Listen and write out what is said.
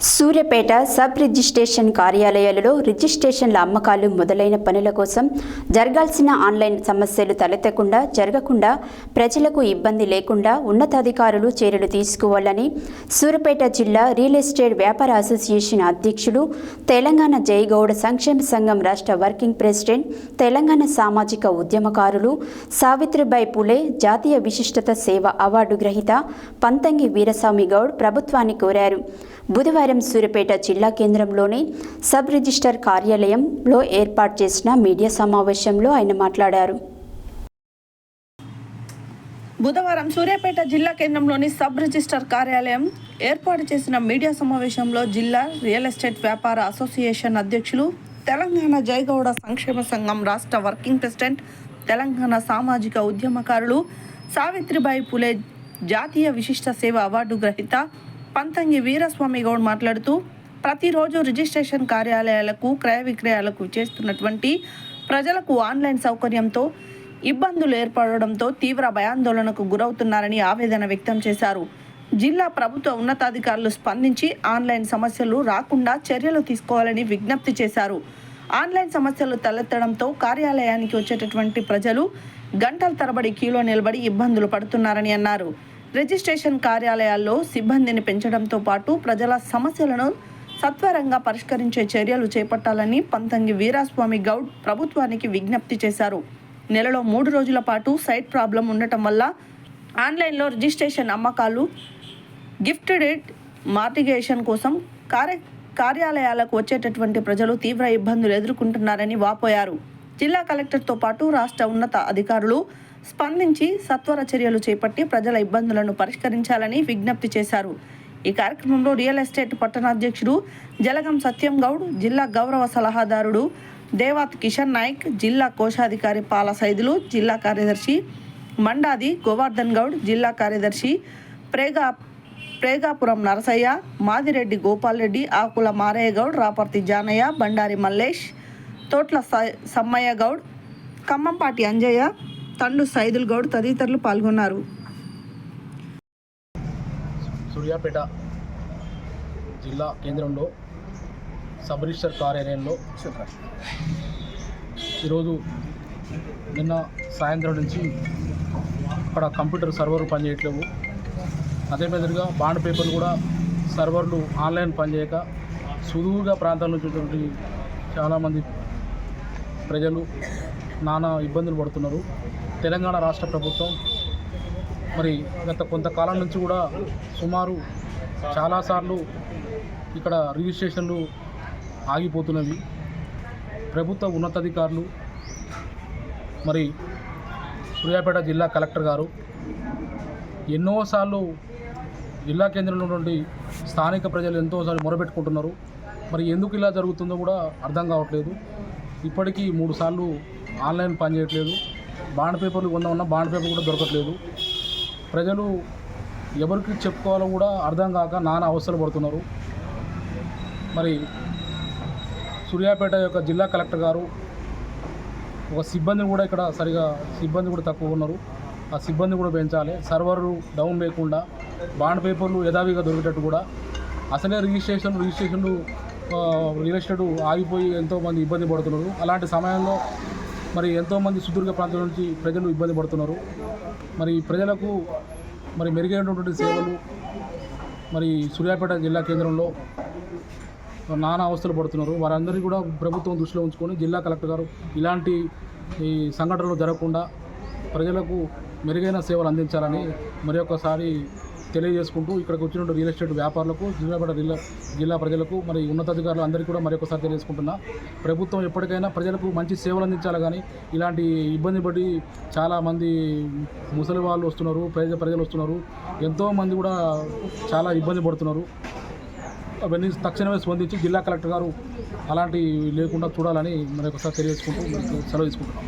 Suryapet sub registration కార్యాలయాలలో రిజిస్ట్రేషన్ల అమ్మకాలు మొదలైన పనుల కోసం జరగాల్సిన ఆన్లైన్ సమస్యలు తలెత్తకుండా జరగకుండా ప్రజలకు ఇబ్బంది లేకుండా ఉన్నతాధికారులు చర్యలు తీసుకోవాలని సూర్యపేట జిల్లా రియల్ ఎస్టేట్ వ్యాపార అసోసియేషన్ అధ్యక్షులు తెలంగాణ జయగౌడ సంక్షేమ సంఘం రాష్ట్ర వర్కింగ్ ప్రెసిడెంట్ తెలంగాణ సామాజిక ఉద్యమకారులు సావిత్రిబాయి పులే జాతీయ విశిష్టత సేవ అవార్డు గ్రహీత పంతంగి వీరస్వామి గౌడ్ ప్రభుత్వాన్ని కోరారు. బుధవారం సూర్యపేట జిల్లా కేంద్రంలోని సబ్ రిజిస్టర్ కార్యాలయంలో ఏర్పాటు చేసిన మీడియా సమావేశంలో ఆయన మాట్లాడారు. బుధవారం సూర్యాపేట జిల్లా కేంద్రంలోని సబ్ రిజిస్టర్ కార్యాలయం ఏర్పాటు చేసిన మీడియా సమావేశంలో జిల్లా రియల్ ఎస్టేట్ వ్యాపార అసోసియేషన్ అధ్యక్షులు తెలంగాణ జయగౌడ సంక్షేమ సంఘం రాష్ట్ర వర్కింగ్ ప్రెసిడెంట్ తెలంగాణ సామాజిక ఉద్యమకారులు సావిత్రిబాయి పులే జాతీయ విశిష్ట సేవ అవార్డు గ్రహీత పంతంగి వీరస్వామి గౌడ్ మాట్లాడుతూ ప్రతిరోజు రిజిస్ట్రేషన్ కార్యాలయాలకు క్రయ విక్రయాలకు చేస్తున్నటువంటి ప్రజలకు ఆన్లైన్ సౌకర్యంతో ఇబ్బందులు ఏర్పడడంతో తీవ్ర భయాందోళనకు గురవుతున్నారని ఆవేదన వ్యక్తం చేశారు. జిల్లా ప్రభుత్వ ఉన్నతాధికారులు స్పందించి ఆన్లైన్ సమస్యలు రాకుండా చర్యలు తీసుకోవాలని విజ్ఞప్తి చేశారు. ఆన్లైన్ సమస్యలు తలెత్తడంతో కార్యాలయానికి వచ్చేటటువంటి ప్రజలు గంటల తరబడి క్యూలో నిలబడి ఇబ్బందులు పడుతున్నారని అన్నారు. రిజిస్ట్రేషన్ కార్యాలయాల్లో సిబ్బందిని పెంచడంతో పాటు ప్రజల సమస్యలను సత్వరంగా పరిష్కరించే చర్యలు చేపట్టాలని పంతంగి వీరాస్వామి గౌడ్ ప్రభుత్వానికి విజ్ఞప్తి చేశారు. నెలలో మూడు రోజుల పాటు సైట్ ప్రాబ్లం ఉండటం వల్ల ఆన్లైన్లో రిజిస్ట్రేషన్ అమ్మకాలు గిఫ్ట్ డేట్ మార్టిగేషన్ కోసం కార్య కార్యాలయాలకు వచ్చేటటువంటి ప్రజలు తీవ్ర ఇబ్బందులు ఎదుర్కొంటున్నారని వాపోయారు. జిల్లా కలెక్టర్తో పాటు రాష్ట్ర ఉన్నత అధికారులు స్పందించి సత్వర చర్యలు చేపట్టి ప్రజల ఇబ్బందులను పరిష్కరించాలని విజ్ఞప్తి చేశారు. ఈ కార్యక్రమంలో రియల్ ఎస్టేట్ పట్టణాధ్యక్షుడు జలగం సత్యం గౌడ్ జిల్లా గౌరవ సలహాదారుడు దేవాత్ కిషన్ నాయక్ జిల్లా కోశాధికారి పాల సైదులు జిల్లా కార్యదర్శి మండాది గోవర్ధన్ గౌడ్ జిల్లా కార్యదర్శి ప్రేగా ప్రేగాపురం నరసయ్య మాదిరెడ్డి గోపాల్ రెడ్డి ఆకుల మారయ్య గౌడ్ రాపర్తి జానయ్య బండారి మల్లేష్ తోట్ల స- సమ్మయ్య గౌడ్ ఖమ్మంపాటి అంజయ్య తండు సైదుల్ గౌడ్ తదితరులు పాల్గొన్నారు. సూర్యాపేట జిల్లా కేంద్రంలో సబ్ రిజిస్టర్ కార్యాలయంలో ఈరోజు నిన్న సాయంత్రం నుంచి అక్కడ కంప్యూటర్ సర్వర్లు పనిచేయట్లేవు. అదే మాదిరిగా బాండ్ పేపర్లు కూడా సర్వర్లు ఆన్లైన్ పనిచేయక సుదూర ప్రాంతాల నుంచి ఉన్నటువంటి చాలామంది ప్రజలు నానా ఇబ్బందులు పడుతున్నారు. తెలంగాణ రాష్ట్ర ప్రభుత్వం మరి గత కొంతకాలం నుంచి కూడా సుమారు చాలాసార్లు ఇక్కడ రిజిస్ట్రేషన్లు ఆగిపోతున్నవి. ప్రభుత్వ ఉన్నతాధికారులు మరి సూర్యాపేట జిల్లా కలెక్టర్ గారు ఎన్నోసార్లు జిల్లా కేంద్రంలో ఉన్నటువంటి స్థానిక ప్రజలు ఎంతోసార్లు మొరబెట్టుకుంటున్నారు. మరి ఎందుకు ఇలా జరుగుతుందో కూడా అర్థం కావట్లేదు. ఇప్పటికీ మూడు సార్లు ఆన్లైన్ పనిచేయట్లేదు బాండ్ పేపర్లు కొందామన్నా బాండ్ పేపర్ కూడా దొరకట్లేదు. ప్రజలు ఎవరికి చెప్పుకోవాలో కూడా అర్థం కాక నానా అవసరం పడుతున్నారు. మరి సూర్యాపేట యొక్క జిల్లా కలెక్టర్ గారు ఒక సిబ్బందిని కూడా ఇక్కడ సరిగా సిబ్బంది కూడా తక్కువ ఉన్నారు. ఆ సిబ్బంది కూడా పెంచాలి. సర్వర్లు డౌన్ లేకుండా బాండ్ పేపర్లు యథావిగా దొరికేటట్టు కూడా అసలే రిజిస్ట్రేషన్ రిజిస్ట్రేషన్లు రియల్ ఎస్టేట్ ఆగిపోయి ఎంతోమంది ఇబ్బంది పడుతున్నారు. అలాంటి సమయంలో మరి ఎంతోమంది సుదీర్ఘ ప్రాంతాల నుంచి ప్రజలు ఇబ్బంది పడుతున్నారు. మరి ప్రజలకు మరి మెరుగైనటువంటి సేవలు మరి సూర్యాపేట జిల్లా కేంద్రంలో నానా అవస్థలు పడుతున్నారు. వారందరినీ కూడా ప్రభుత్వం దృష్టిలో ఉంచుకొని జిల్లా కలెక్టర్ గారు ఇలాంటి ఈ సంఘటనలు జరగకుండా ప్రజలకు మెరుగైన సేవలు అందించాలని మరి తెలియజేసుకుంటూ ఇక్కడికి వచ్చిన రియల్ ఎస్టేట్ వ్యాపారులకు జిల్లాపేట జిల్లా జిల్లా ప్రజలకు మరి ఉన్నతాధికారులు అందరికీ కూడా మరి తెలియజేసుకుంటున్నా. ప్రభుత్వం ఎప్పటికైనా ప్రజలకు మంచి సేవలు అందించాలి కానీ ఇలాంటి ఇబ్బంది పడి చాలామంది ముసలి వాళ్ళు వస్తున్నారు ప్రజ ప్రజలు వస్తున్నారు. ఎంతోమంది కూడా చాలా ఇబ్బంది పడుతున్నారు. అవన్నీ తక్షణమే స్పందించి జిల్లా కలెక్టర్ గారు అలాంటివి లేకుండా చూడాలని మరి ఒకసారి తెలియజేసుకుంటూ సెలవు తీసుకుంటున్నాం.